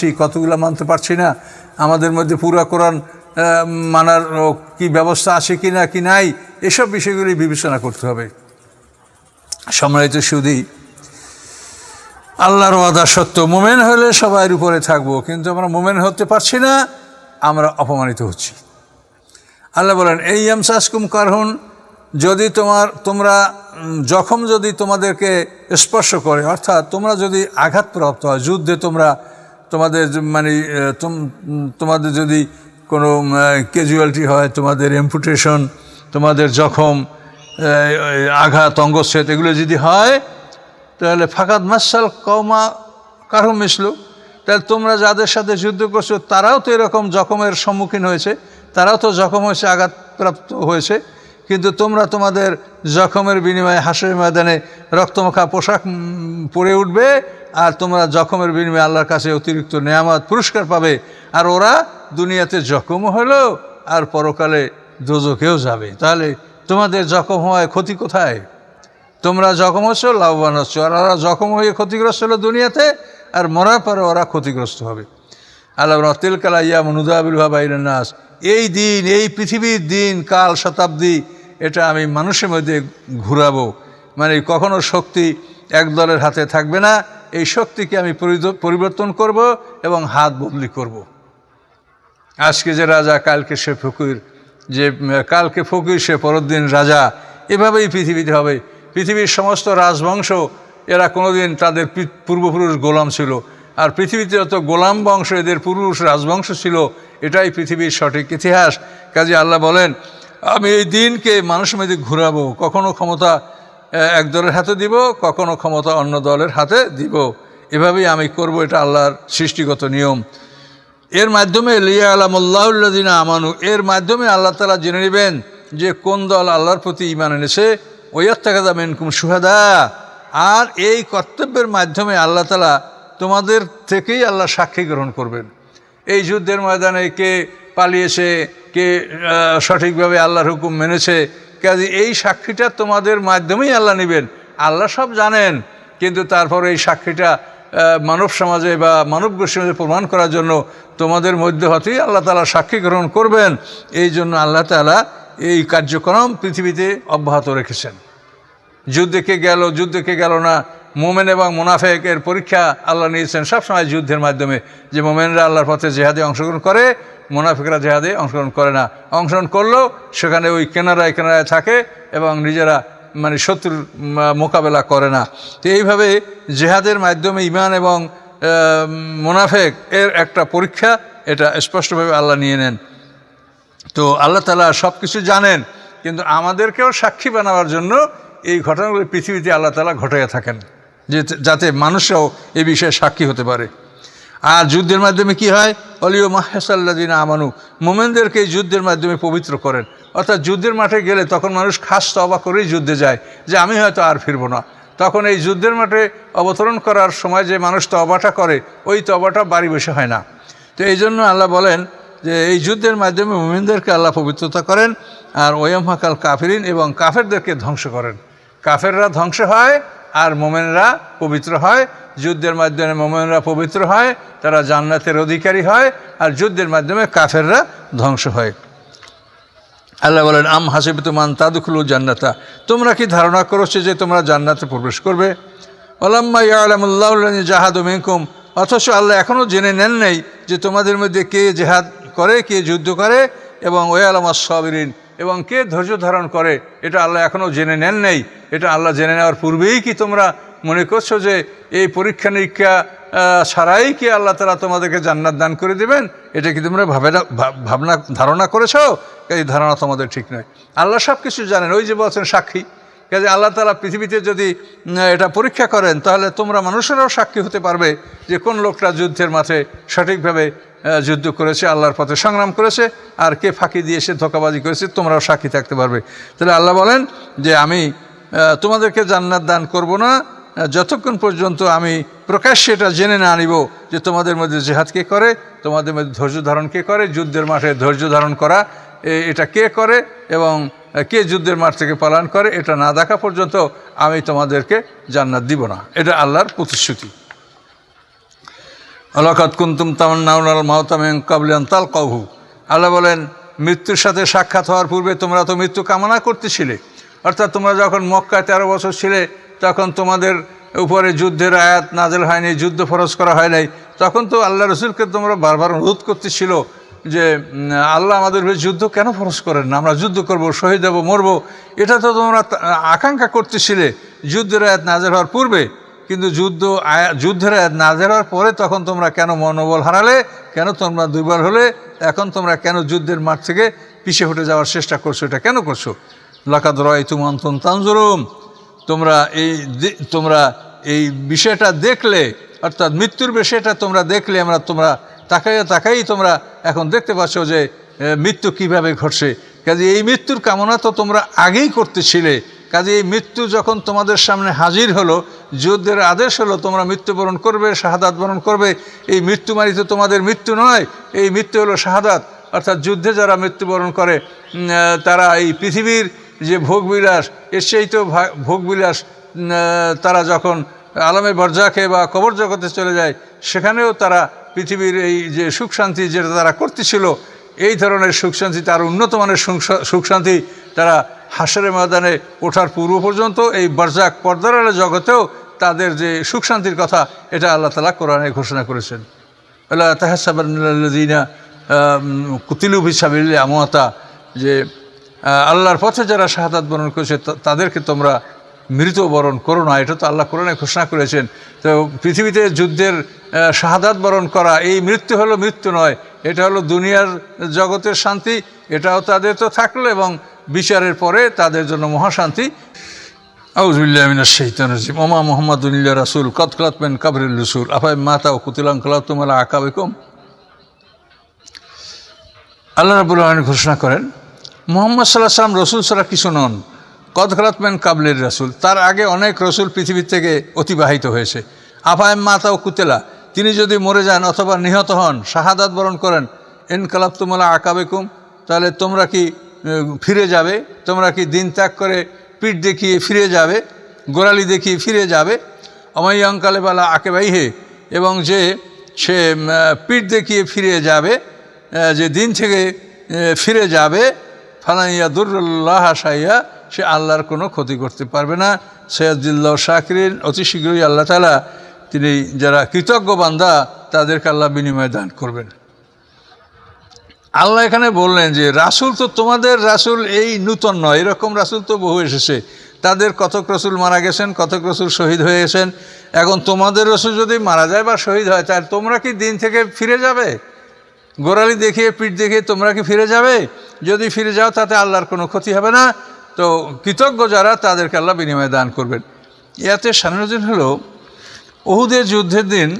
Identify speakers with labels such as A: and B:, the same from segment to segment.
A: মানছি কতগুলো মানতে পারছি না। আমাদের মধ্যে পুরা কোরআন মানার কি ব্যবস্থা আছে কি না কি নাই, এসব বিষয়গুলি বিবেচনা করতে হবে। সম্মানিত সুদী আল্লাহর ওয়াদা সত্য, মোমেন হলে সবার উপরে থাকব, কিন্তু আমরা মোমেন হতে পারছি না, আমরা অপমানিত হচ্ছি। আল্লাহ বলেন, এই আমসাসকুম কারহুন, যদি তোমার, তোমরা জখম যদি তোমাদেরকে স্পর্শ করে, অর্থাৎ তোমরা যদি আঘাতপ্রাপ্ত হয়, যুদ্ধে তোমরা তোমাদের মানে তোম- তোমাদের যদি কোনো ক্যাজুয়ালিটি হয়, তোমাদের এম্পুটেশন তোমাদের জখম আঘাত, অঙ্গচ্ছেদ, এগুলো যদি হয়, তাহলে ফাঁকাত মাসাল কমা কারও মিশলো তাহলে তোমরা যাদের সাথে যুদ্ধ করছ, তারাও তো এরকম জখমের সম্মুখীন হয়েছে, তারাও তো জখম হয়েছে, আঘাতপ্রাপ্ত হয়েছে, কিন্তু তোমরা তোমাদের জখমের বিনিময়ে হাসের ময়দানে রক্তমাখা পোশাক পরে উঠবে আর তোমরা জখমের বিনিময়ে আল্লাহর কাছে অতিরিক্ত নেয়ামত পুরস্কার পাবে। আর ওরা দুনিয়াতে জখম হলো, আর পরকালে দোজকেও যাবে। তাহলে তোমাদের জখম হওয়ায় ক্ষতি কোথায়? তোমরা জখম হচ্ছ, লাভবান হচ্ছ। আর ওরা জখম হয়ে ক্ষতিগ্রস্ত হলো দুনিয়াতে, আর মরার পরে ওরা ক্ষতিগ্রস্ত হবে। আল্লাহ তেল কালা ইয়া মনুদাবিল নাস। এই দিন, এই পৃথিবীর দিন, কাল শতাব্দী, এটা আমি মানুষের মধ্যে ঘুরাবো। মানে কখনো শক্তি এক দলের হাতে থাকবে না। এই শক্তিকে আমি পরিবর্তন করব এবং হাত বদলি করব। আজকে যে রাজা, কালকে সে ফকির, যে, কালকে ফকির, সে পরদিন রাজা, এভাবেই পৃথিবীতে হবে। পৃথিবীর সমস্ত রাজবংশ, এরা কোনোদিন তাদের পূর্বপুরুষ গোলাম ছিল। আর পৃথিবীতে যত গোলাম বংশ, এদের পুরুষ রাজবংশ ছিল, এটাই পৃথিবীর সঠিক ইতিহাস। কাজে আল্লাহ বলেন, আমি এই দিনকে মানুষের মধ্যে ঘুরাবো। কখনো ক্ষমতা এক দলের হাতে দিব, কখনো ক্ষমতা অন্য দলের হাতে দিব। এভাবেই আমি করব, এটা আল্লাহর সৃষ্টিগত নিয়ম। এর মাধ্যমে লিয়া আলামুল্লাহুল্লাদিনা আমানু, এর মাধ্যমে আল্লাহ তালা জেনে নেবেন যে কোন দল আল্লাহর প্রতি ইমান এনেছে। ওয়াত্তাকাদা মেনকুম সুহাদা আর এই কর্তব্যের মাধ্যমে আল্লাহ তালা তোমাদের থেকেই আল্লাহ সাক্ষী গ্রহণ করবেন। এই যুদ্ধের ময়দানে কে পালিয়েছে, কে সঠিকভাবে আল্লাহর হুকুম মেনেছে কাজে এই সাক্ষীটা তোমাদের মাধ্যমেই আল্লাহ নেবেন। আল্লাহ সব জানেন, কিন্তু তারপর এই সাক্ষীটা মানব সমাজে বা মানব গোষ্ঠী প্রমাণ করার জন্য তোমাদের মধ্যে হতেই আল্লাহ তালা সাক্ষী গ্রহণ করবেন। এই জন্য আল্লাহ তালা এই কার্যক্রম পৃথিবীতে অব্যাহত রেখেছেন। যুদ্ধে কে গেল, যুদ্ধে কে গেল না মোমেন এবং মুনাফেকের পরীক্ষা আল্লাহ নিয়েছেন সবসময় যুদ্ধের মাধ্যমে। যে মোমেনরা আল্লাহর পথে জেহাদে অংশগ্রহণ করে, মুনাফিকরা জেহাদে অংশগ্রহণ করে না। অংশগ্রহণ করলেও সেখানে ওই কেনারায় কেনারায় থাকে এবং নিজেরা মানে শত্রুর মোকাবেলা করে না। তো এইভাবে জেহাদের মাধ্যমে ইমান এবং মুনাফেক এর একটা পরীক্ষা, এটা স্পষ্টভাবে আল্লাহ নিয়ে নেন। তো আল্লাহ তালা সব কিছু জানেন, কিন্তু আমাদেরকেও সাক্ষী বানাবার জন্য এই ঘটনাগুলি পৃথিবীতে আল্লাহ তালা ঘটাইয়া থাকেন। যে যাতে মানুষরাও এ বিষয়ে সাক্ষী হতে পারে। আর যুদ্ধের মাধ্যমে কি হয়? অলিও মাহেসাল্লাদিন আমানু, মোমেনদেরকে যুদ্ধের মাধ্যমে পবিত্র করেন। অর্থাৎ যুদ্ধের মাঠে গেলে তখন মানুষ খাস তবা করেই যুদ্ধে যায়, যে আমি হয়তো আর ফিরবো না। তখন এই যুদ্ধের মাঠে অবতরণ করার সময় যে মানুষ তবাটা করে, ওই তবাটা বাড়ি বসে হয় না। তো এই জন্য আল্লাহ বলেন যে এই যুদ্ধের মাধ্যমে মোমিনদেরকে আল্লাহ পবিত্রতা করেন, আর ওয়ম হাকাল কাফেরিন এবং কাফেরদেরকে ধ্বংস করেন। কাফেররা ধ্বংস হয় আর মোমেনরা পবিত্র হয়। যুদ্ধের মাধ্যমে মোমেনরা পবিত্র হয়, তারা জান্নাতের অধিকারী হয় আর যুদ্ধের মাধ্যমে কাফেররা ধ্বংস হয়। আল্লাহ বলেন, আম হাসিব তুমান তাদুখুলু জান্নাতা। তোমরা কি ধারণা করেছ যে তোমরা জান্নাতে প্রবেশ করবে? ওলাম্মা ইয়ালামুল্লাহ জাহাদ মেকুম অথচ আল্লাহ এখনও জেনে নেন নেই যে তোমাদের মধ্যে কে জেহাদ করে, কে যুদ্ধ করে এবং ওয়ে আলামা সবরিন এবং কে ধৈর্য ধারণ করে, এটা আল্লাহ এখনও জেনে নেন নেই। এটা আল্লাহ জেনে নেওয়ার পূর্বেই কি তোমরা মনে করছ যে এই পরীক্ষা নিরীক্ষা ছাড়াই কি আল্লাহ তালা তোমাদেরকে জান্নাত দান করে দেবেন? এটা কি তোমরা ভাবে ভাবনা, ধারণা করেছ? এই ধারণা তোমাদের ঠিক নয়। আল্লাহ সব কিছু জানেন, ওই যে বলছেন সাক্ষী। কাজে আল্লাহ তালা পৃথিবীতে যদি এটা পরীক্ষা করেন, তাহলে তোমরা মানুষেরাও সাক্ষী হতে পারবে যে কোন লোকটা যুদ্ধের মাঠে সঠিকভাবে যুদ্ধ করেছে, আল্লাহর পথে সংগ্রাম করেছে, আর কে ফাঁকি দিয়ে দিয়েছে ধোকাবাজি করেছে, তোমরাও সাক্ষী থাকতে পারবে। তাহলে আল্লাহ বলেন যে, আমি তোমাদেরকে জান্নাত দান করব না যতক্ষণ পর্যন্ত আমি প্রকাশ্যে এটা জেনে না আনিব যে তোমাদের মধ্যে জেহাদ কে করে, তোমাদের মধ্যে ধৈর্য ধারণ কে করে, যুদ্ধের মাঠে ধৈর্য ধারণ করা এটা কে করে এবং কে যুদ্ধের মাঠ থেকে পালন করে, এটা না দেখা পর্যন্ত আমি তোমাদেরকে জান্নাত দিব না। এটা আল্লাহর প্রতিশ্রুতি। আলাকাত কুন্তুম তামান তামান্নাউনাল মাহতামেন কাবলিয়ান তাল কাহু আল্লাহ বলেন, মৃত্যুর সাথে সাক্ষাৎ হওয়ার পূর্বে তোমরা তো মৃত্যু কামনা করতেছিলে। অর্থাৎ তোমরা যখন মক্কায় তেরো বছর ছিলে, তখন তোমাদের উপরে যুদ্ধের আয়াত নাজেল হয়নি, যুদ্ধ ফরজ করা হয় নাই। তখন তো আল্লাহ রসুলকে তোমরা বারবার অনুরোধ করতেছিল যে আল্লাহ আমাদের উপরে যুদ্ধ কেন ফরজ করেন না? আমরা যুদ্ধ করব, শহীদ হব, মরবো। এটা তো তোমরা আকাঙ্ক্ষা করতেছিলে। যুদ্ধের আয়াত নাজেল হওয়ার পূর্বে কিন্তু যুদ্ধ যুদ্ধের নাজেল হওয়ার পরে তখন তোমরা কেন মনোবল হারালে? কেন তোমরা দুর্বল হলে? এখন তোমরা কেন যুদ্ধের মাঠ থেকে পিছিয়ে হটে যাওয়ার চেষ্টা করছ? এটা কেন করছ? লাকাদ রয় তুমন্তন তানজুরুম তোমরা এই তোমরা এই বিষয়টা দেখলে, অর্থাৎ মৃত্যুর বিষয়টা তোমরা দেখলে, আমরা তোমরা তাকাইয়া তাকাই তোমরা এখন দেখতে পাচ্ছ যে মৃত্যু কীভাবে ঘটছে। কাজে এই মৃত্যুর কামনা তো তোমরা আগেই করতেছিলে। কাজে এই মৃত্যু যখন তোমাদের সামনে হাজির হলো, যুদ্ধের আদেশ হলো, তোমরা মৃত্যুবরণ করবে, শাহাদাত বরণ করবে। এই মৃত্যু মারি তো তোমাদের মৃত্যু নয়, এই মৃত্যু হলো শাহাদাত। অর্থাৎ যুদ্ধে যারা মৃত্যুবরণ করে তারা এই পৃথিবীর যে ভোগবিলাস এর সেই তো ভোগবিলাস তারা যখন আলমে বরজাকে বা কবর জগতে চলে যায়, সেখানেও তারা পৃথিবীর এই যে সুখ শান্তি যেটা তারা করতেছিল, এই ধরনের সুখ শান্তি, তার উন্নত মানের সুখ শান্তি তারা হাসরের ময়দানে ওঠার পূর্ব পর্যন্ত এই বরজাক পর্দার জগতেও তাদের যে সুখ শান্তির কথা, এটা আল্লাহ তালা কোরআনে ঘোষণা করেছেন। আল্লাহ তাহাসাবাদিনা কুতিলু হিসাবিল্লে আমতা যে আল্লাহর পথে যারা শাহাদাত বরণ করেছে তাদেরকে তোমরা মৃত বরণ করো না, এটা তো আল্লাহ কোরআনে ঘোষণা করেছেন। তো পৃথিবীতে যুদ্ধের শাহাদাত বরণ করা, এই মৃত্যু হলো মৃত্যু নয়, এটা হলো দুনিয়ার জগতের শান্তি, এটাও তাদের তো থাকল এবং বিচারের পরে তাদের জন্য মহাশান্তি। রাজিম। ওমা মোহাম্মদুল্লাহ রাসুল। কত কলাতমেন কাবরুল রসুল আফাই মাতা ও কুতিলাম কলাতুমালা আকাবেকুম। আল্লাহ রাবুল আলমী ঘোষণা করেন, মোহাম্মদ সাল্লাহ সাল্লাম রসুল ছাড়া কিছু নন। কদ খালাতমেন কাবলের রসুল। তার আগে অনেক রসুল পৃথিবীর থেকে অতিবাহিত হয়েছে। আফায়েম মাতা ও কুতেলা। তিনি যদি মরে যান অথবা নিহত হন, শাহাদাত বরণ করেন এন কালাপ্তুমালা আকাবেকুম, তাহলে তোমরা কি ফিরে যাবে, তোমরা কি দিন ত্যাগ করে পিঠ দেখিয়ে ফিরে যাবে, গোড়ালি দেখিয়ে ফিরে যাবে? অমাইয়াঙ্কালে বালা আকেবাই হে, এবং যে সে পিঠ দেখিয়ে ফিরে যাবে যে দিন থেকে ফিরে যাবে, ফালাইয়া দুর্ল্লাহ সাইয়া, সে আল্লাহর কোনো ক্ষতি করতে পারবে না। সৈয়দুল্লাহ শাকরিন, অতি শীঘ্রই আল্লাহ তালা তিনি যারা কৃতজ্ঞ বান্দা, তাদেরকে আল্লাহ বিনিময় দান করবেন। আল্লাহ এখানে বললেন যে, রাসুল তো তোমাদের রাসুল এই নূতন নয়, এরকম রাসুল তো বহু এসেছে। তাদের কতক রসুল মারা গেছেন, কতক রসুল শহীদ হয়ে গেছেন। এখন তোমাদের রসুল যদি মারা যায় বা শহীদ হয়, তাহলে তোমরা কি দিন থেকে ফিরে যাবে? গোড়ালি দেখিয়ে, পিঠ দেখিয়ে তোমরা কি ফিরে যাবে? যদি ফিরে যাও, তাতে আল্লাহর কোনো ক্ষতি হবে না। তো কৃতজ্ঞ যারা, তাদেরকে আল্লাহ বিনিময় দান করবেন। ইয়াতে সানুদ্দিন হলো ওহুদের যুদ্ধের দিন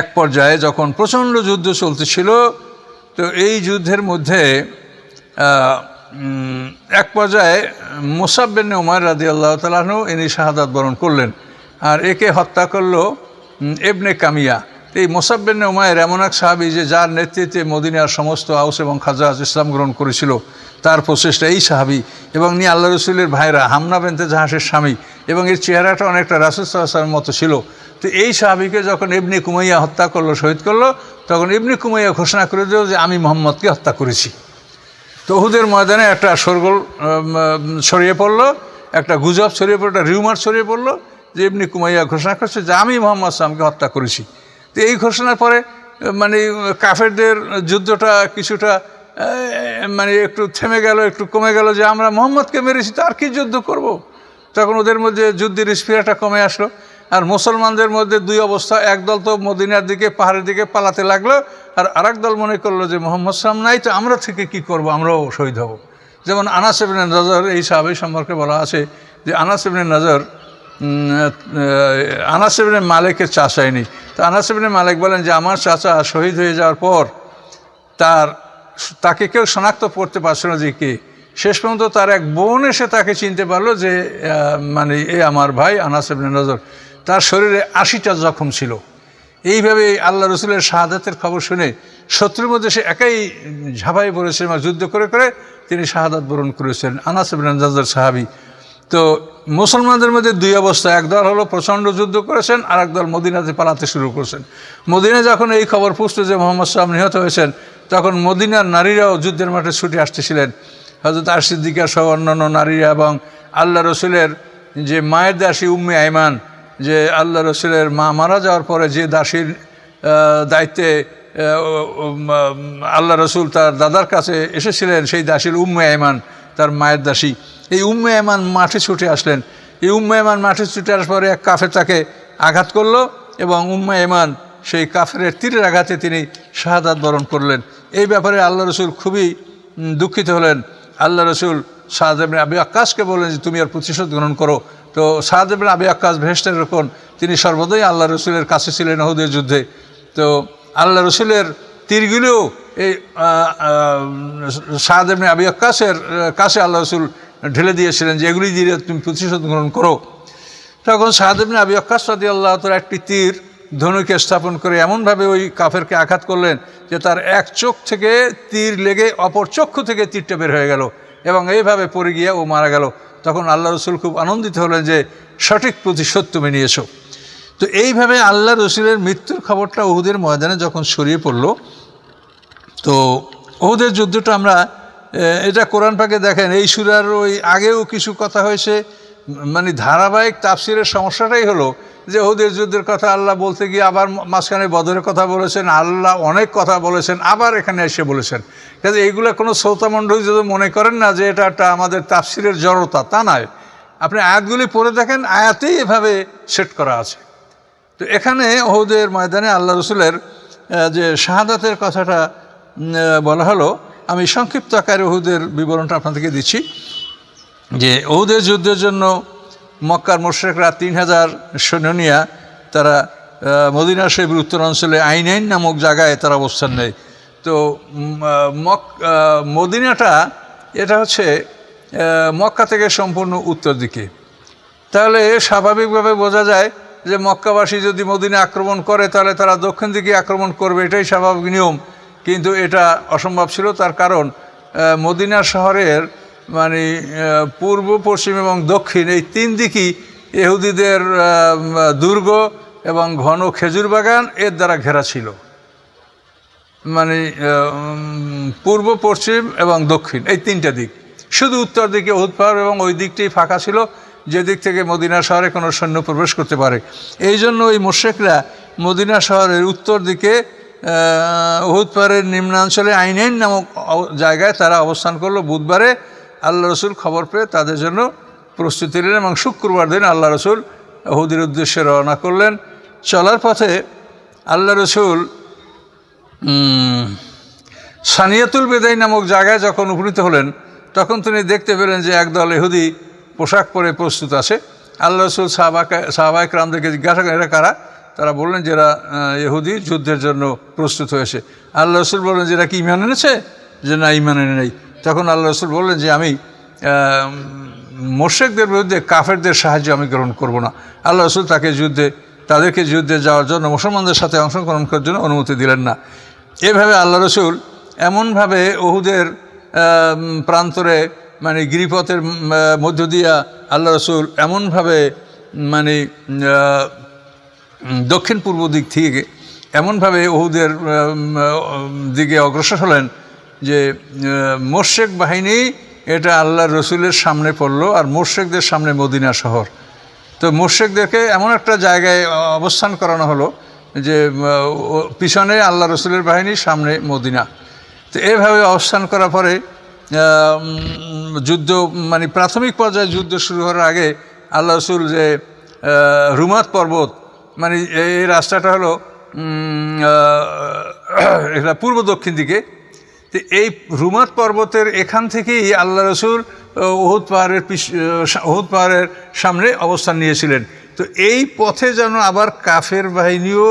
A: এক পর্যায়ে যখন প্রচণ্ড যুদ্ধ চলতেছিল তো এই যুদ্ধের মধ্যে এক পর্যায়ে মোসাব্বেন উমার রাজি আল্লাহ তালাহনু ইনি শাহাদাত বরণ করলেন। আর একে হত্যা করল এবনে কামিয়া। এই মোসাব্বেন উমায়ের এমন এক সাহাবি যে যার নেতৃত্বে মদিনার সমস্ত আউস এবং খাজাজ ইসলাম গ্রহণ করেছিল। তার প্রচেষ্টা এই সাহাবি এবং নি আল্লাহ রসুলের ভাইরা হামনা বেনতে জাহাসের স্বামী এবং এর চেহারাটা অনেকটা রাসুল সাল্লামের মতো ছিল। তো এই সাহাবিকে যখন ইবনি কুমাইয়া হত্যা করল, শহীদ করল, তখন ইবনি কুমাইয়া ঘোষণা করে দিল যে আমি মোহাম্মদকে হত্যা করেছি। তো ময়দানে একটা সরগোল ছড়িয়ে পড়ল, একটা গুজব ছড়িয়ে পড়ল, একটা রিউমার ছড়িয়ে পড়ল যে এমনি কুমাইয়া ঘোষণা করছে যে আমি মোহাম্মদ সালামকে হত্যা করেছি। তো এই ঘোষণার পরে মানে কাফেরদের যুদ্ধটা কিছুটা মানে একটু থেমে গেল, একটু কমে গেল যে আমরা মোহাম্মদকে মেরেছি, তো আর কি যুদ্ধ করব। তখন ওদের মধ্যে যুদ্ধের স্পিরাটা কমে আসলো। আর মুসলমানদের মধ্যে দুই অবস্থা, একদল তো মদিনার দিকে, পাহাড়ের দিকে পালাতে লাগল, আর আরেক দল মনে করল যে মোহাম্মদ সালাম নাই, তো আমরা থেকে কি করব? আমরাও শহীদ হব। যেমন আনাস নজর, এই সাহাবি সম্পর্কে বলা আছে যে আনাস নজর আনাস মালিকের চাচাইনি তো আনাস ইবনে মালিক বলেন যে, আমার চাচা শহীদ হয়ে যাওয়ার পর তার তাকে কেউ শনাক্ত করতে পারছে না যে কে। শেষ পর্যন্ত তার এক বোন এসে তাকে চিনতে পারল যে মানে এ আমার ভাই আনাস ইবনে নজর। তার শরীরে আশিটা জখম ছিল। এইভাবে আল্লাহ রসুলের শাহাদাতের খবর শুনে শত্রুর মধ্যে সে একাই ঝাঁপাই পড়েছে যুদ্ধ করে করে তিনি শাহাদাত বরণ করেছেন। আনাস ইবনে নজর সাহাবি তো মুসলমানদের মধ্যে দুই অবস্থা একদল হলো প্রচণ্ড যুদ্ধ করেছেন, আর একদল মদিনাতে পালাতে শুরু করেছেন। মদিনা যখন এই খবর পুষ্ট যে মোহাম্মদ সাহেব নিহত হয়েছেন, তখন মদিনার নারীরাও যুদ্ধের মাঠে ছুটে আসতেছিলেন। হয়তো তার সিদ্দিকা সহ অন্যান্য নারীরা এবং আল্লাহ রসুলের যে মায়ের দাসী উম্মে আইমান, যে আল্লাহ রসুলের মা মারা যাওয়ার পরে যে দাসীর দায়িত্বে আল্লাহ রসুল তার দাদার কাছে এসেছিলেন, সেই দাসীর উম্মে আইমান। তার মায়ের দাসী। এই উম্মে আইমান মাঠে ছুটে আসলেন। এই উম্মে আইমান মাঠে ছুটে আসার পরে এক কাফের তাকে আঘাত করল এবং উম্মে আইমান সেই কাফের তীরের আঘাতে তিনি শাহাদাত বরণ করলেন। এই ব্যাপারে আল্লাহ রসুল খুবই দুঃখিত হলেন। আল্লাহ রসুল সাহাদেবেন আবি আক্কাসকে বললেন যে, তুমি আর প্রতিশোধ গ্রহণ করো। তো সাহাদেবেন আবি আক্কাস ভেস্টের রকম তিনি সর্বদাই আল্লাহ রসুলের কাছে ছিলেন অহুদের যুদ্ধে। তো আল্লাহ রসুলের তীরগুলিও এই সাহাদেবনে আবি আহ, কাছে আল্লাহ রসুল ঢেলে দিয়েছিলেন যে এগুলি দিয়ে তুমি প্রতিশোধ গ্রহণ করো। তখন সাহাদেবনে আবি আক্কাস রাদি আল্লাহ তোর একটি তীর ধনুকে স্থাপন করে এমনভাবে ওই কাফেরকে আঘাত করলেন যে তার এক চোখ থেকে তীর লেগে অপর চক্ষু থেকে তীরটা বের হয়ে গেল এবং এইভাবে পড়ে গিয়ে ও মারা গেল। তখন আল্লাহ রসুল খুব আনন্দিত হলেন যে সঠিক প্রতিশোধ তুমি নিয়েছো। তো এইভাবে আল্লাহ রসুলের মৃত্যুর খবরটা ওহুদের ময়দানে যখন ছড়িয়ে পড়ল তো ওহুদের যুদ্ধটা আমরা এটা কোরআন পাকে দেখেন, এই সুরার ওই আগেও কিছু কথা হয়েছে মানে ধারাবাহিক তাফসিরের সমস্যাটাই হলো যে ওহুদের যুদ্ধের কথা আল্লাহ বলতে গিয়ে আবার মাঝখানে বদরের কথা বলেছেন, আল্লাহ অনেক কথা বলেছেন, আবার এখানে এসে বলেছেন। কাজে এইগুলো কোনো শ্রোতামণ্ডলী যদি মনে করেন না যে এটা একটা আমাদের তাফসিরের জড়তা, তা নয়। আপনি আয়াতগুলি পড়ে দেখেন, আয়াতেই এভাবে সেট করা আছে। তো এখানে ওহুদের ময়দানে আল্লাহ রসুলের যে শাহাদাতের কথাটা বলা হলো, আমি সংক্ষিপ্ত আকারে ওহুদের বিবরণটা আপনাদেরকে দিচ্ছি, যে ওহুদের যুদ্ধের জন্য মক্কার মোশেকরা তিন হাজার সৈন্য নিয়ে তারা মদিনা শরীফের উত্তরাঞ্চলে আইনাইন নামক জায়গায় তারা অবস্থান নেয়। তো মক মদিনাটা, এটা হচ্ছে মক্কা থেকে সম্পূর্ণ উত্তর দিকে। তাহলে স্বাভাবিকভাবে বোঝা যায় যে মক্কাবাসী যদি মদিনা আক্রমণ করে, তাহলে তারা দক্ষিণ দিকে আক্রমণ করবে, এটাই স্বাভাবিক নিয়ম। কিন্তু এটা অসম্ভব ছিল, তার কারণ মদিনা শহরের মানে পূর্ব, পশ্চিম এবং দক্ষিণ এই তিন দিকই এহুদিদের দুর্গ এবং ঘন খেজুর বাগান এর দ্বারা ঘেরা ছিল। মানে পূর্ব, পশ্চিম এবং দক্ষিণ এই তিনটা দিক। শুধু উত্তর দিকে পাহাড় এবং ওই দিকটি ফাঁকা ছিল, যে দিক থেকে মদিনা শহরে কোনো সৈন্য প্রবেশ করতে পারে। এই জন্য ওই মোশেকরা মদিনা শহরের উত্তর দিকে আহ, উহুদ পাহাড়ের নিম্নাঞ্চলে আইনাইন নামক জায়গায় তারা অবস্থান করল বুধবারে। আল্লাহ রসুল খবর পেয়ে তাদের জন্য প্রস্তুতি নিলেন এবং শুক্রবার দিন আল্লাহ রসুল উহুদের উদ্দেশ্যে রওনা করলেন। চলার পথে আল্লাহ রসুল সানিয়াতুল বেদাই নামক জায়গায় যখন উপনীত হলেন তখন তিনি দেখতে পেলেন যে একদল এহুদি পোশাক পরে প্রস্তুত আছে। আল্লাহ রসুল সাহাবাকে সাহাবাহিক রামদেরকে জিজ্ঞাসা করেন এরা কারা? তারা বললেন যে এরা আহ, ইহুদি যুদ্ধের জন্য প্রস্তুত হয়েছে আল্লাহ রসুল বললেন যে এরা কি ইমান এনেছে? যে না ইমান এনে নেই। তখন আল্লাহ রসুল বললেন যে আমি মোর্শেকদের বিরুদ্ধে কাফেরদের সাহায্য আমি গ্রহণ করব না। আল্লাহ রসুল তাকে যুদ্ধে তাদেরকে যুদ্ধে যাওয়ার জন্য মুসলমানদের সাথে অংশগ্রহণ করার জন্য অনুমতি দিলেন না। এভাবে আল্লাহ রসুল এমনভাবে ওহুদের প্রান্তরে মানে গিরিপথের মধ্য দিয়া আল্লাহ রসুল এমনভাবে মানে দক্ষিণ পূর্ব দিক থেকে এমনভাবে ওহুদের দিকে অগ্রসর হলেন যে মোর্শেক বাহিনী এটা আল্লাহ রসুলের সামনে পড়ল আর মোর্শেকদের সামনে মদিনা শহর। তো মোর্শেকদেরকে এমন একটা জায়গায় অবস্থান করানো হলো যে পিছনে আল্লাহ রসুলের বাহিনী, সামনে মদিনা। তো এভাবে অবস্থান করার পরে যুদ্ধ মানে প্রাথমিক পর্যায়ে যুদ্ধ শুরু হওয়ার আগে আল্লাহ রসুল যে রুমাত পর্বত মানে এই রাস্তাটা হলো এটা পূর্ব দক্ষিণ দিকে। তো এই রুমাত পর্বতের এখান থেকেই আল্লাহ রসুল ওহুদ পাহাড়ের পিছ ওহুদ পাহাড়ের সামনে অবস্থান নিয়েছিলেন। তো এই পথে যেন আবার কাফের বাহিনীও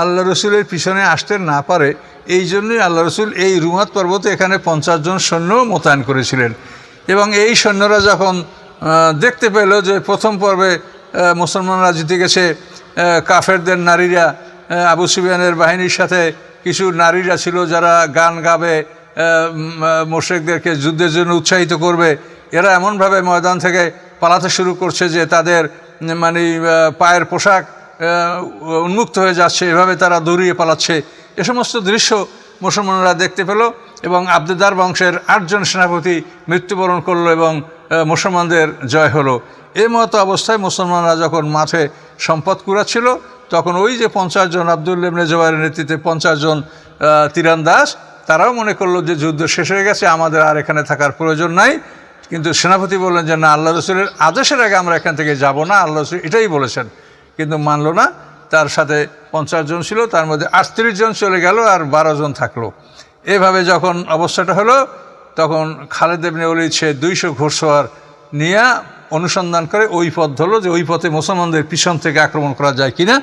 A: আল্লাহ রসুলের পিছনে আসতে না পারে, এই জন্যই আল্লাহ রসুল এই রুমাত পর্বতে এখানে পঞ্চাশ জন সৈন্য মোতায়েন করেছিলেন। এবং এই সৈন্যরা যখন দেখতে পেল যে প্রথম পর্বে মুসলমানরা জিতে গেছে কাফেরদের নারীরা আবু সুবিয়ানের বাহিনীর সাথে কিছু নারীরা ছিল যারা গান গাবে মোশেকদেরকে যুদ্ধের জন্য উৎসাহিত করবে। এরা এমনভাবে ময়দান থেকে পালাতে শুরু করছে যে তাদের মানে পায়ের পোশাক উন্মুক্ত হয়ে যাচ্ছে, এভাবে তারা দৌড়িয়ে পালাচ্ছে। এ সমস্ত দৃশ্য মুসলমানরা দেখতে পেল এবং আবদেদার বংশের আটজন সেনাপতি মৃত্যুবরণ করল এবং মুসলমানদের জয় হলো। এই মতো অবস্থায় মুসলমানরা যখন মাঠে সম্পদ কুড়াচ্ছিল তখন ওই যে পঞ্চাশ জন আবদুল্লাহ ইবনে জবাইরের নেতৃত্বে পঞ্চাশ জন আহ, তীরন্দাজ তারাও মনে করল যে যুদ্ধ শেষ হয়ে গেছে আমাদের আর এখানে থাকার প্রয়োজন নাই। কিন্তু সেনাপতি বললেন যে না আল্লাহ রসুলের আদেশের আগে আমরা এখান থেকে যাব না আল্লাহ রসুল এটাই বলেছেন। কিন্তু মানলো না তার সাথে পঞ্চাশ জন ছিল তার মধ্যে আটত্রিশ জন চলে গেল আর বারো জন থাকল। এভাবে যখন অবস্থাটা হলো তখন খালেদ এমনি অলিদ সে দুইশো ঘোড়সওয়ার নিয়ে অনুসন্ধান করে ওই পথ ধরলো যে ওই পথে মুসলমানদের পিছন থেকে আক্রমণ করা যায় কিনা।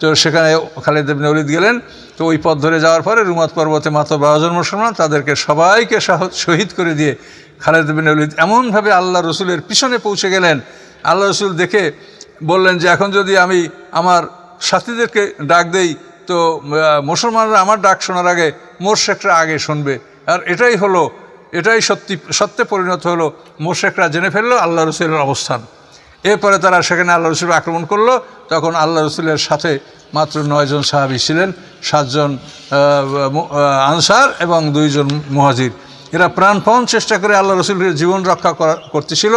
A: তো সেখানে খালেদ অলিদ গেলেন। তো ওই পথ ধরে যাওয়ার পরে রুমাত পর্বতে মাত্র বারোজন মুসলমান তাদেরকে সবাইকে শাহ- শহীদ করে দিয়ে খালেদ বিন এমনভাবে আল্লাহ রসুলের পিছনে পৌঁছে গেলেন। আল্লাহ রসুল দেখে বললেন যে, এখন যদি আমি আমার সাথীদেরকে ডাক দেই, তো মুসলমানরা আমার ডাক শোনার আগে মোরশেকরা আগে শুনবে। আর এটাই হলো এটাই সত্যি, সত্যে পরিণত হলো। মোশেকরা জেনে ফেলল আল্লাহ রসুলের অবস্থান। এরপরে তারা সেখানে আল্লাহ রসুল আক্রমণ করল। তখন আল্লাহ রসুলের সাথে মাত্র নয়জন সাহাবি ছিলেন সাতজন আনসার এবং দুইজন মুহাজির। এরা প্রাণপণ চেষ্টা করে আল্লাহ রসুলের জীবন রক্ষা করা, করতেছিল।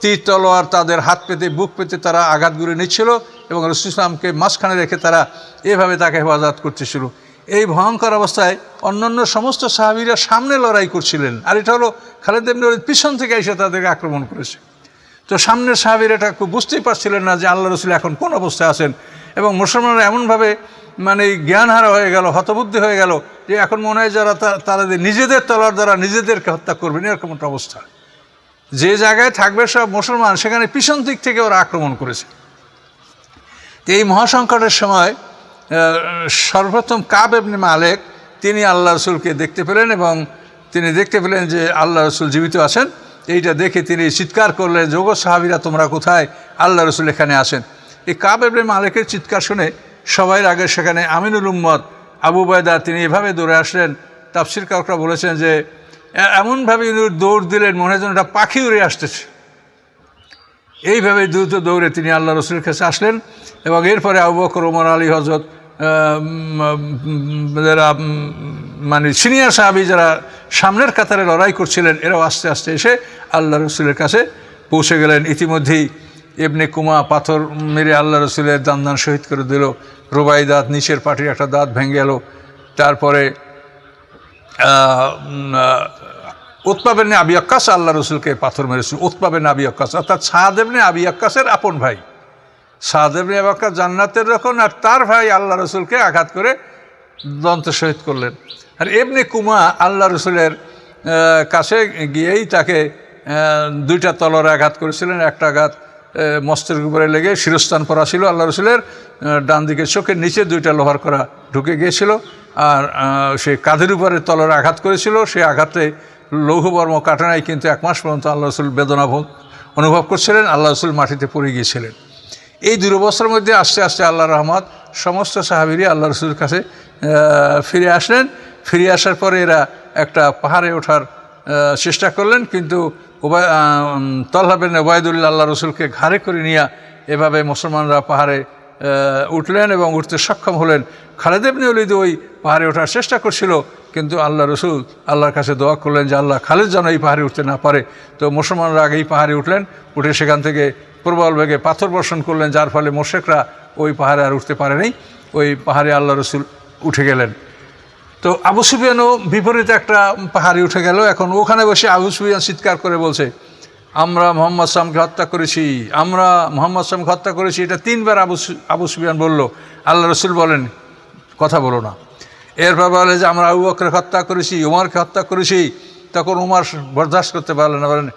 A: তীর, তলোয়ার তাদের হাত পেতে, বুক পেতে তারা আঘাতগুলি নিচ্ছিল এবং রসুল ইসলামকে মাঝখানে রেখে তারা এভাবে তাকে হেফাজত করতেছিল। এই ভয়ঙ্কর অবস্থায় অন্যান্য সমস্ত সাহাবিরা সামনে লড়াই করছিলেন। আর এটা হলো খালেদ এমনি ওলিদ পিছন থেকে এসে তাদেরকে আক্রমণ করেছে। তো সামনের সাহাবির এটা খুব বুঝতেই পারছিলেন না যে আল্লাহ রসুল এখন কোন অবস্থায় আছেন এবং মুসলমানরা এমনভাবে মানে জ্ঞানহারা হয়ে গেল, হতবুদ্ধি হয়ে গেল যে এখন মনে হয় যারা তারা নিজেদের তলার দ্বারা নিজেদেরকে হত্যা করবেন এরকম একটা অবস্থা। যে জায়গায় থাকবে সব মুসলমান, সেখানে পিছন দিক থেকে ওরা আক্রমণ করেছে। এই মহাসংকটের সময় সর্বপ্রথম কাব এমনি মালেক, তিনি আল্লাহ রসুলকে দেখতে পেলেন এবং তিনি দেখতে পেলেন যে আল্লাহ রসুল জীবিত আছেন। এইটা দেখে তিনি চিৎকার করলেন যোগ সাহাবিরা, তোমরা কোথায়? আল্লাহ রসুল এখানে আসেন। এই কাব এমনি মালেকের চিৎকার শুনে সবাই আগে সেখানে আমিনুল উম্মদ আবু বায়দা তিনি এভাবে দৌড়ে আসলেন। তাফসির কাউকরা বলেছেন যে এমনভাবে দৌড় দিলেন, মনে হয় যেন একটা পাখি উড়ে আসতেছে। এইভাবে দ্রুত দৌড়ে তিনি আল্লাহ রসুলের কাছে আসলেন এবং এরপরে আবু বকর, ওমর, আলী হজরত যারা মানে সিনিয়র সাহাবি যারা সামনের কাতারে লড়াই করছিলেন, এরাও আস্তে আস্তে এসে আল্লাহ রসুলের কাছে পৌঁছে গেলেন। ইতিমধ্যেই এমনি কুমা পাথর মেরে আল্লাহ রসুলের দান দান শহীদ করে দিল। রোবাই দাঁত নিচের পাটির একটা দাঁত ভেঙে গেল তারপরে উৎপাবেন আবি আক্কাস আল্লাহ রসুলকে পাথর মেরেছিল। উৎপাবেন আবি আক্কাস, অর্থাৎ সাহাদেবনে আবি আক্কাসের আপন ভাই। সাহাদেবনে আবি আক্কাস জান্নাতের যখন আর তার ভাই আল্লাহ রসুলকে আঘাত করে দন্ত শহীদ করলেন। আর এমনি কুমা আল্লাহ রসুলের কাছে গিয়েই তাকে দুইটা তলরে আঘাত করেছিলেন। একটা আঘাত মস্তের উপরে লেগে শিরস্থান পরা ছিল আল্লাহ রসুলের ডান দিকে চোখের নিচে দুইটা লোহার করা ঢুকে গিয়েছিল। আর সে কাঁধের উপরে তলরে আঘাত করেছিল। সে আঘাতে লৌহবর্ম কাটে নাই, কিন্তু এক মাস পর্যন্ত আল্লাহ রসুল বেদনাভোগ অনুভব করছিলেন। আল্লাহ রসুল মাটিতে পড়ে গিয়েছিলেন। এই দুরবস্থার মধ্যে আস্তে আস্তে আল্লাহ রহমত সমস্ত সাহাবিরি আল্লাহ রসুলের কাছে ফিরে আসলেন। ফিরে আসার পরে এরা একটা পাহাড়ে ওঠার চেষ্টা করলেন, কিন্তু ওবায় তল্লাবেন ওবায়দুল্লাহ আল্লাহ রসুলকে ঘাড়ে করে নিয়ে এভাবে মুসলমানরা পাহাড়ে উঠলেন এবং উঠতে সক্ষম হলেন। খালেদেবনি অলিদ ওই পাহাড়ে ওঠার চেষ্টা করছিল, কিন্তু আল্লাহ রসুল আল্লাহর কাছে দোয়া করলেন যে, আল্লাহ, খালেদ যেন এই পাহাড়ে উঠতে না পারে। তো মুসলমানরা আগেই পাহাড়ে উঠলেন, উঠে সেখান থেকে প্রবল বেগে পাথর বর্ষণ করলেন, যার ফলে মোশেকরা ওই পাহাড়ে আর উঠতে পারেনি। ওই পাহাড়ে আল্লাহ রসুল উঠে গেলেন। তো আবু সুফিয়ানও বিপরীতে একটা পাহাড়ে উঠে গেল। এখন ওখানে বসে আবু সুফিয়ান চিৎকার করে বলছে, আমরা মোহাম্মদ সামকে হত্যা করেছি, আমরা মোহাম্মদ সামকে হত্যা করেছি। এটা তিনবার আবু আবু সুফিয়ান বলল। আল্লাহ রসুল বলেন, কথা বলো না। এরপর বলে যে, আমরা আবু বকরকে হত্যা করেছি, উমারকে হত্যা করেছি। তখন উমার বরদাস্ত করতে পারলেন না, বলেন,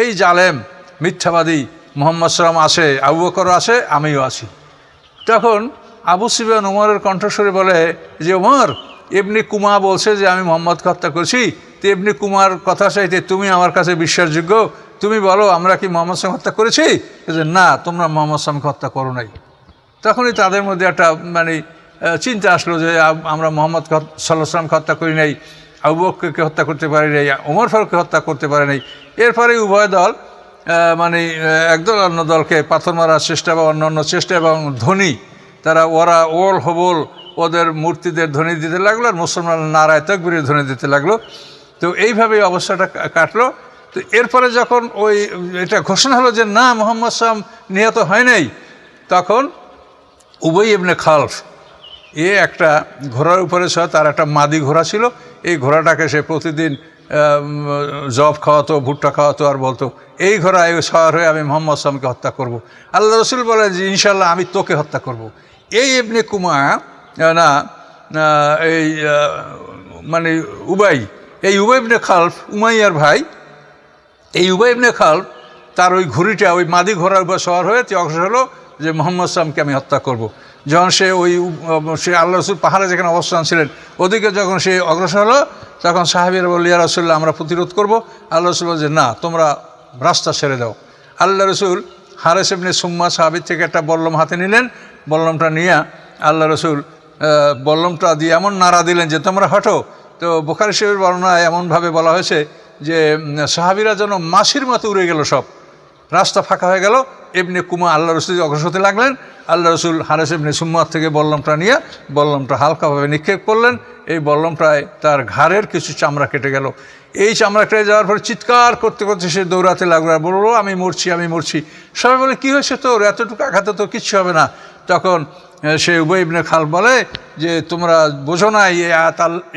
A: এই জালেম মিথ্যাবাদী মোহাম্মদ সালাম আসে, আবু বকরও আসে, আমিও আছি তখন আবু সিবিয়ান উমরের কণ্ঠস্বরে বলে, যে উমর এমনি কুমা বলছে যে আমি মোহাম্মদকে হত্যা করছি। তো এমনি কুমার কথা চাইতে তুমি আমার কাছে বিশ্বাসযোগ্য? তুমি বলো, আমরা কি মোহাম্মদ সালাম হত্যা করেছি? যে, না, তোমরা মোহাম্মদ সালামকে হত্যা করো নাই। তখনই তাদের মধ্যে একটা মানে চিন্তা আসলো যে আমরা মোহাম্মদ সাল্লাহ সাল্লামকে হত্যা করি নাই, আবু বকরকে হত্যা করতে পারি নাই ওমর ফারুককে হত্যা করতে পারে নাই। এরপরে উভয় দল মানে একদল অন্য দলকে পাথর মারার চেষ্টা বা অন্য অন্য চেষ্টা এবং ধ্বনি তারা ওরা ওল হবল ওদের মূর্তিদের ধ্বনি দিতে লাগল আর মুসলমান নারায় তকবিরের ধ্বনি দিতে লাগল। তো এইভাবে অবস্থাটা কাটলো। তো এরপরে যখন ওই, এটা ঘোষণা হলো যে না, মোহাম্মদ সাম নিহত হয় নাই, তখন উবই ইবনে খালফ, এ একটা ঘোড়ার উপরে ছিল, তার একটা মাদি ঘোড়া ছিল। এই ঘোড়াটাকে সে প্রতিদিন জব খাওয়াতো, ভুট্টা খাওয়াতো আর বলতো, এই ঘোড়ায় সওয়ার হয়ে আমি মোহাম্মদ সামকে হত্যা করব। আল্লাহ রসুল বলেন যে ইনশাল্লাহ আমি তোকে হত্যা করব। এই এমনি কুমা না এই মানে উবাই, এই উবাই ইবনে খালফ, উমাইয়ার ভাই, এই উবাই ইবনে খালফ, তার ওই ঘুড়িটা, ওই মাদি ঘোড়ার উপর সওয়ার হয়ে তে অগ্রসর হলো যে, মোহাম্মদ সামকে আমি হত্যা করব। যখন সে ওই সে আল্লাহ রসুল পাহাড়ে যেখানে অবস্থান ছিলেন, ওদিকে যখন সে অগ্রসর হলো তখন সাহাবিরা বলল, ইয়া রসুল্লাহ আমরা প্রতিরোধ করব? আল্লাহ রসুল যে, না, তোমরা রাস্তা ছেড়ে দাও। আল্লাহ রসুল হারেস এমনি সুম্মা সাহাবির থেকে একটা বল্লম হাতে নিলেন। বল্লমটা নিয়ে আল্লাহ রসুল বল্লমটা দিয়ে এমন নাড়া দিলেন যে, তোমরা হটো। তো বোখারি সাহেবের বর্ণনায় এমনভাবে বলা হয়েছে যে সাহাবিরা যেন মাসির মতো উড়ে গেল সব। রাস্তা ফাঁকা হয়ে গেল। এমনি কুমা আল্লাহ রসুল অগ্রসর হতে লাগলেন, আল্লাহ রসুল হারেস এমনি সুম্মার থেকে বল্লমটা নিয়ে বল্লমটা হালকাভাবে নিক্ষেপ করলেন। এই বল্লমটায় তার ঘাড়ের কিছু চামড়া কেটে গেল। এই চামড়া কেটে যাওয়ার পর চিৎকার করতে করতে সে দৌড়াতে লাগল। আর বলল, আমি মরছি আমি মরছি। সবাই বলে, কী হয়েছে তোর? এতটুকু আঘাতে তো কিচ্ছু হবে না। তখন সে উবই ইবনে খাল বলে যে, তোমরা বোঝো না, এই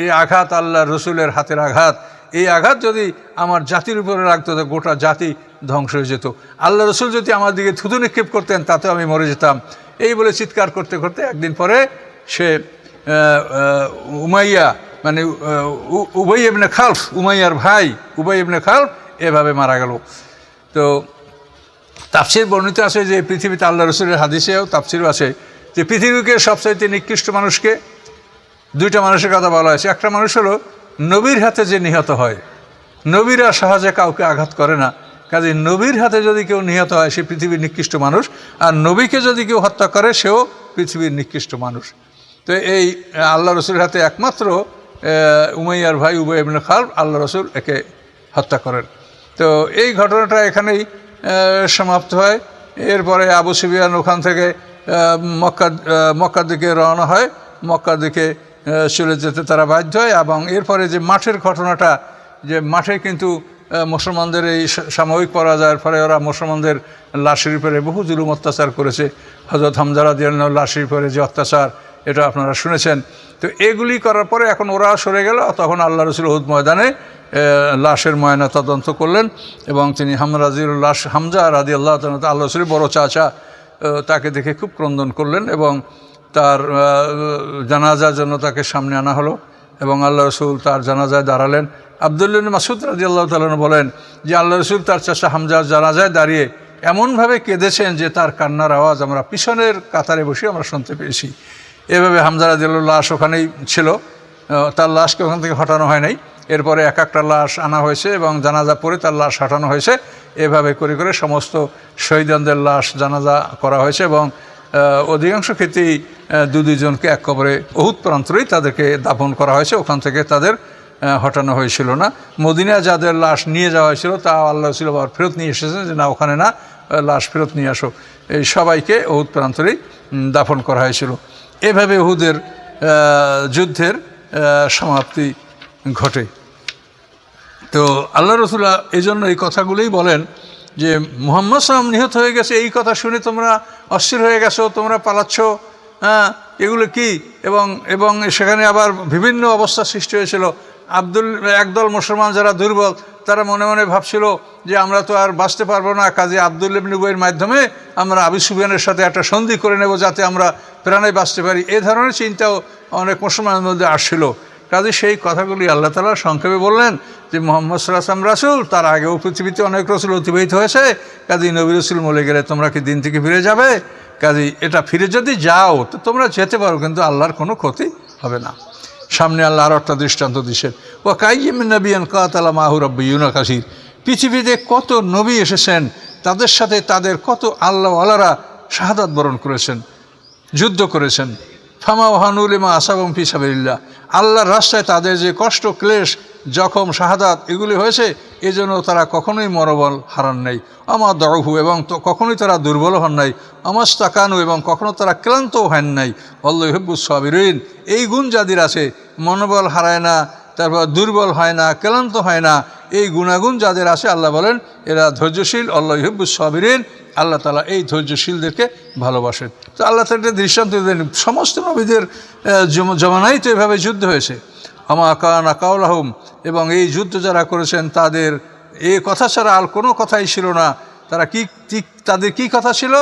A: এই আঘাত আল্লাহ রসুলের হাতের আঘাত। এই আঘাত যদি আমার জাতির উপরে লাগতো, তো গোটা জাতি ধ্বংস হয়ে যেত। আল্লাহ রসুল যদি আমার দিকে থুতু নিক্ষেপ করতেন, তাতে আমি মরে যেতাম। এই বলে চিৎকার করতে করতে একদিন পরে সে উমাইয়া মানে উবাই ইবনে খালফ, উমাইয়ার ভাই উবাই ইবনে খালফ এভাবে মারা গেল। তো তাফসির বর্ণিত আছে যে পৃথিবীতে আল্লাহ রসুলের হাদিসেও তাফসিরও আছে যে পৃথিবীকে সবচাইতে নিকৃষ্ট মানুষকে দুইটা মানুষের কথা বলা হয়েছে। একটা মানুষ হলো নবীর হাতে যে নিহত হয়, নবীরা সহজে কাউকে আঘাত করে না। কাজে নবীর হাতে যদি কেউ নিহত হয়, সে পৃথিবীর নিকৃষ্ট মানুষ। আর নবীকে যদি কেউ হত্যা করে, সেও পৃথিবীর নিকৃষ্ট মানুষ। তো এই, আল্লাহ রসুলের হাতে একমাত্র উমাইয়ার ভাই উবাই ইবনে খাল আল্লাহ রসুল একে হত্যা করেন। তো এই ঘটনাটা এখানেই সমাপ্ত হয়। এরপরে আবু সুবিয়ান ওখান থেকে মক্কা মক্কার দিকে রওনা হয়। মক্কার দিকে চলে যেতে তারা বাধ্য হয় এবং এরপরে যে মাঠের ঘটনাটা, যে মাঠে কিন্তু মুসলমানদের এই সাময়িক পরাজয়ের ফলে ওরা মুসলমানদের লাশের উপরে বহু জুলুম অত্যাচার করেছে। হজরত হামজারা দিয়ে লাশের উপরে যে অত্যাচার, এটা আপনারা শুনেছেন। তো এগুলি করার পরে এখন ওরা সরে গেল, তখন আল্লাহ রসুল হুদ ময়দানে লাশের ময়না তদন্ত করলেন এবং তিনি হামরাজির লাশ, হামজা রাজি আল্লাহ আল্লাহ রসুলের বড় চাচা তাকে দেখে খুব ক্রন্দন করলেন এবং তার জানাজার জন্য তাকে সামনে আনা হলো এবং আল্লাহ রসুল তার জানাজায় দাঁড়ালেন। আবদুল্লিন মাসুদ রাজি আল্লাহ তালন বলেন যে আল্লাহ রসুল তার চাষা হামজার জানাজায় দাঁড়িয়ে এমনভাবে কেঁদেছেন যে তার কান্নার আওয়াজ আমরা পিছনের কাতারে বসে আমরা শুনতে পেয়েছি। এভাবে হামজা রাজিউল্লাহ লাশ ওখানেই ছিল। তার লাশকে ওখান থেকে হটানো হয় নাই। এরপরে এক একটা লাশ আনা হয়েছে এবং জানাজা পরে তার লাশ হটানো হয়েছে। এভাবে করে করে সমস্ত শহীদদের লাশ জানাজা করা হয়েছে এবং অধিকাংশ ক্ষেত্রেই দু দুজনকে এক কবরে বহুত প্রান্তরেই তাদেরকে দাপন করা হয়েছে। ওখান থেকে তাদের হটানো হয়েছিল না। মদিনা যাদের লাশ নিয়ে যাওয়া হয়েছিল তা আল্লাহ ছিল আবার ফেরত নিয়ে এসেছেন যে না ওখানে না লাশ ফেরত নিয়ে আসো। এই সবাইকে বহুত প্রান্তরেই দাফন করা হয়েছিল। এভাবে উহুদের আহ, যুদ্ধের সমাপ্তি ঘটে। তো আল্লাহ রসুল্লাহ এই জন্য এই কথাগুলোই বলেন যে মোহাম্মদ সালাম নিহত হয়ে গেছে এই কথা শুনে তোমরা অস্থির হয়ে গেছো তোমরা পালাচ্ছ। হ্যাঁ এগুলো কি? এবং এবং সেখানে আবার বিভিন্ন অবস্থা সৃষ্টি হয়েছিল। আব্দুল, একদল মুসলমান যারা দুর্বল, তারা মনে মনে ভাবছিল যে আমরা তো আর বাঁচতে পারব না। কাজে আব্দুল ইবনুবইয়ের মাধ্যমে আমরা আবি সুবিয়ানের সাথে একটা সন্ধি করে নেব যাতে আমরা প্রাণে বাঁচতে পারি। এ ধরনের চিন্তাও অনেক মুসলমানের মধ্যে আসছিল। কাজে সেই কথাগুলি আল্লাহ তালা সংক্ষেপে বললেন যে মোহাম্মদ সাল্লাম রাসুল, তার আগেও পৃথিবীতে অনেক রসুল অতিবাহিত হয়েছে। কাজী নবী রসুল মলে গেলে তোমরা কি দিন থেকে ফিরে যাবে? কাজী, এটা ফিরে যদি যাও, তো তোমরা যেতে পারো, কিন্তু আল্লাহর কোনো ক্ষতি হবে না। সামনে আল্লাহ আরও একটা দৃষ্টান্ত দিচ্ছেন। ও কাইম নবীন কাতালা মাহুরব্বী ইউনা কাসির। পৃথিবীতে কত নবী এসেছেন, তাদের সাথে তাদের কত আল্লাহ আলারা শাহাদাত বরণ করেছেন, যুদ্ধ করেছেন। ফামা ওহানুলিমা আসাবম ফিসাবিল্লা আল্লাহর রাস্তায় তাদের যে কষ্ট, ক্লেশ, জখম, শাহাদাত, এগুলি হয়েছে, এজন্য তারা কখনোই মনোবল হারান নাই। আমার দড়হু এবং তো কখনোই তারা দুর্বল হন নাই। আমার আমাস্তাকানু এবং কখনো তারা ক্লান্তও হন নাই। অল্লহিবুস সাবিরিন। এই গুণ যাদের আছে, মনোবল হারায় না তারপর দুর্বল হয় না ক্লান্ত হয় না এই গুণাগুণ যাদের আছে আল্লাহ বলেন এরা ধৈর্যশীল আল্লাহ সাবিরিন আল্লাহ তালা এই ধৈর্যশীলদেরকে ভালোবাসেন। তো আল্লাহ তালা একটা দৃষ্টান্ত দেন সমস্ত নবীদের আহ, জম- জমানায় তো এভাবে যুদ্ধ হয়েছে। আমা কান আকাউলাহম এবং এই যুদ্ধ যারা করেছেন তাদের এ কথা ছাড়া আর কোনো কথাই ছিল না। তারা কি তাদের কি কথা ছিল?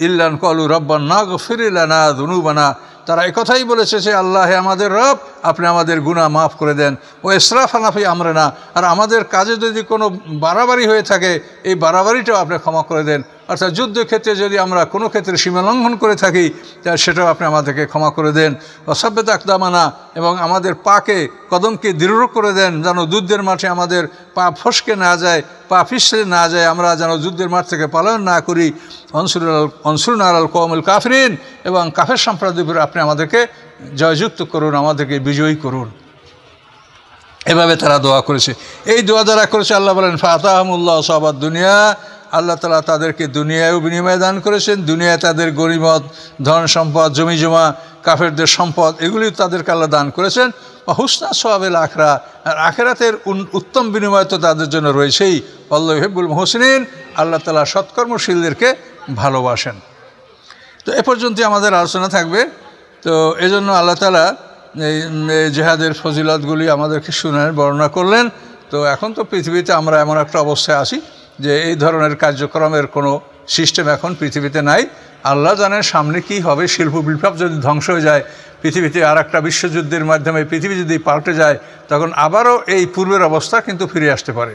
A: ইল্লান কলু রব্বান না গফিরিলানা দুনুবানা তারা একথাই বলেছে যে, আল্লাহে আমাদের রব, আপনি আমাদের গুণা মাফ করে দেন। ও ইসরাফ আনাফি আমরা না আর আমাদের কাজে যদি কোনো বাড়াবাড়ি হয়ে থাকে, এই বাড়াবাড়িটাও আপনি ক্ষমা করে দেন। অর্থাৎ যুদ্ধক্ষেত্রে যদি আমরা কোনো ক্ষেত্রে সীমা লঙ্ঘন করে থাকি, তা সেটাও আপনি আমাদেরকে ক্ষমা করে দেন। অসভ্যতা আকদামানা এবং আমাদের পাকে কদমকে দৃঢ় করে দেন, যেন যুদ্ধের মাঠে আমাদের পা ফসকে না যায়, পা ফিসলে না যায়, আমরা যেন যুদ্ধের মাঠ থেকে পালন না করি। অনসুর অনসুর নারাল কমল কাফরিন এবং কাফের সম্প্রদায়ের আপনি আমাদেরকে জয়যুক্ত করুন, আমাদেরকে বিজয়ী করুন। এভাবে তারা দোয়া করেছে। এই দোয়া যারা করেছে, আল্লাহ বলেন, ফাতাহমুল্লাহ সবাদ দুনিয়া আল্লাহ তালা তাদেরকে দুনিয়ায়ও বিনিময় দান করেছেন, দুনিয়ায় তাদের গরিমত ধন সম্পদ, জমি জমা, কাফেরদের সম্পদ এগুলি তাদেরকে আল্লাহ দান করেছেন। হুসনা সোয়াবেল আখরা, আর আখেরাতের উত্তম বিনিময় তো তাদের জন্য রয়েছেই। আল্লাহ হেবুল মোহসিন আল্লাহ তালা সৎকর্মশীলদেরকে ভালোবাসেন। তো এ পর্যন্তই আমাদের আলোচনা থাকবে। তো এজন্য আল্লাহ তালা এই জেহাদের ফজিলতগুলি আমাদেরকে শুনেন বর্ণনা করলেন। তো এখন তো পৃথিবীতে আমরা এমন একটা অবস্থায় আছি যে এই ধরনের কার্যক্রমের কোনো সিস্টেম এখন পৃথিবীতে নাই। আল্লাহ জানেন সামনে কি হবে, শিল্প বিপ্লব যদি ধ্বংস হয়ে যায়, পৃথিবীতে আর একটা বিশ্বযুদ্ধের মাধ্যমে পৃথিবী যদি পাল্টে যায়, তখন আবারও এই পূর্বের অবস্থা কিন্তু ফিরে আসতে পারে।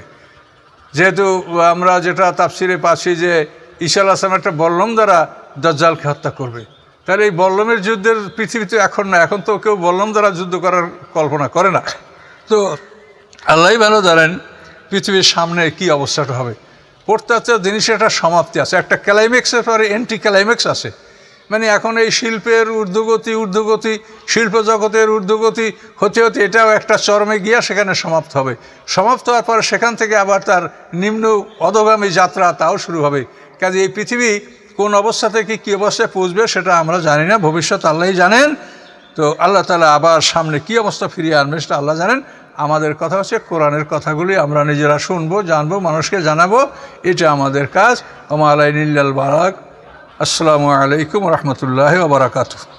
A: যেহেতু আমরা যেটা তাফসিরে পাচ্ছি যে ঈশা আল আসলাম একটা বল্লম দ্বারা দজ্জালকে হত্যা করবে। তাহলে এই বল্লমের যুদ্ধের পৃথিবীতে এখন না, এখন তো কেউ বল্লম দ্বারা যুদ্ধ করার কল্পনা করে না। তো আল্লাহ ভালো জানেন পৃথিবীর সামনে কি অবস্থাটা হবে। প্রত্যেকটা জিনিসের একটা সমাপ্তি আছে। একটা ক্লাইম্যাক্সের পরে এন্টি ক্লাইম্যাক্স আছে। মানে এখন এই শিল্পের ঊর্ধ্বগতি ঊর্ধ্বগতি, শিল্প জগতের ঊর্ধ্বগতি, হতে হতে এটাও একটা চরমে গিয়া সেখানে সমাপ্ত হবে। সমাপ্ত হওয়ার পরে সেখান থেকে আবার তার নিম্ন অধগামী যাত্রা তাও শুরু হবে। কাজে এই পৃথিবী কোন অবস্থা থেকে কী অবস্থায় পৌঁছবে সেটা আমরা জানি না। ভবিষ্যৎ আল্লাহই জানেন। তো আল্লাহ তালা আবার সামনে কী অবস্থা ফিরিয়ে আনবে সেটা আল্লাহ জানেন। আমাদের কথা হচ্ছে কোরআনের কথাগুলি আমরা নিজেরা শুনব, জানব, মানুষকে জানাব। এটা আমাদের কাজ। ওমা আলাই নিল্লাল বারাক। আসসালামু আলাইকুম রহমতুল্লাহ বারাকাতু